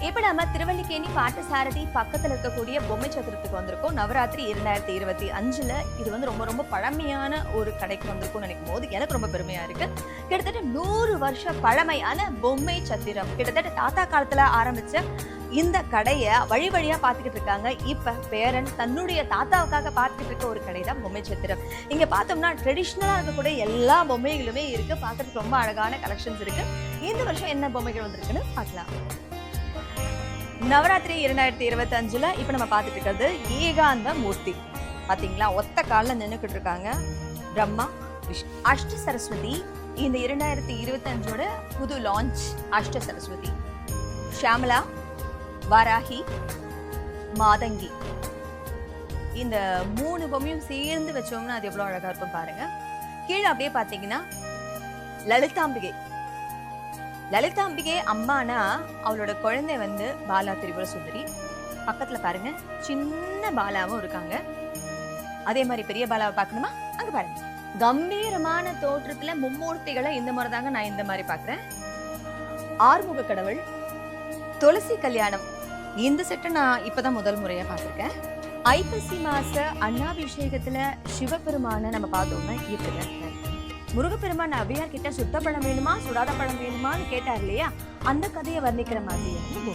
இப்ப நம்ம திருவல்லிக்கேணி பாட்டசாரதி பக்கத்துல இருக்கக்கூடிய பொம்மை சத்திரத்துக்கு வந்திருக்கோம். நவராத்திரி இரண்டாயிரத்தி இருபத்தி அஞ்சுல இது வந்து ரொம்ப ரொம்ப பழமையான ஒரு கடைக்கு வந்திருக்கும்னு நினைக்கும் போது எனக்கு ரொம்ப பெருமையா இருக்கு. கிட்டத்தட்ட நூறு வருஷ பழமையான பொம்மை சத்திரம். கிட்டத்தட்ட தாத்தா காலத்துல ஆரம்பிச்ச இந்த கடையை வழி வழியா பார்த்துக்கிட்டு இருக்காங்க. இப்ப பேரன் தன்னுடைய தாத்தாவுக்காக பார்த்துக்கிட்டு இருக்க ஒரு கடை தான் பொம்மை சத்திரம். இங்க பார்த்தோம்னா ட்ரெடிஷ்னலா இருக்கக்கூடிய எல்லா பொம்மைகளுமே இருக்கு. பார்க்கறதுக்கு ரொம்ப அழகான கலெக்ஷன்ஸ் இருக்கு. இந்த வருஷம் என்ன பொம்மைகள் வந்திருக்குன்னு பார்க்கலாம். நவராத்திரி இரண்டாயிரத்தி இருபத்தி அஞ்சுல இப்ப நம்ம பார்த்துட்டு இருக்கிறது ஏகாந்த மூர்த்தி. பாத்தீங்களா ஒத்த காலில் நின்றுக்கிட்டு இருக்காங்க பிரம்மா விஷ்ணு. அஷ்ட சரஸ்வதி இந்த இரண்டாயிரத்தி இருபத்தி அஞ்சோட புது லான்ச் அஷ்ட சரஸ்வதி. ஷியாமலா வாராகி மாதங்கி. இந்த மூணு பொம்மையும் சேர்ந்து வச்சோம்னா அது எவ்வளவு அழகா இருக்கும் பாருங்க. கீழே அப்படியே பாத்தீங்கன்னா லலிதாம்பிகை. லலிதாம்பிகை அம்மானா அவளோட குழந்தை வந்து பாலா திரிபுர சுந்தரி பக்கத்துல பாருங்க சின்ன பாலாவும் இருக்காங்க. அதே மாதிரி பெரிய பாலாவை பார்க்கணுமா? அங்க பாருங்க. கம்பீரமான தோற்றத்துல மும்மூர்த்திகளை இந்த மாதிரி தாங்க நான் இந்த மாதிரி பாக்குறேன் ஆறுமுக கடவுள் துளசி கல்யாணம். இந்த செட்டை நான் இப்பதான் முதல் முறையா பார்த்திருக்கேன். ஐப்பசி மாச அண்ணாபிஷேகத்துல சிவபெருமான நம்ம பார்த்தோம்னா இப்படிதான் முருகப்பெருமான் அவ்வியார் கிட்ட சுத்த பழம் வேணுமா சுடாத பழம் வேணுமான்னு கேட்டார் இல்லையா? அந்த கதையை வர்ணிக்கிற மாதிரி பொம்மை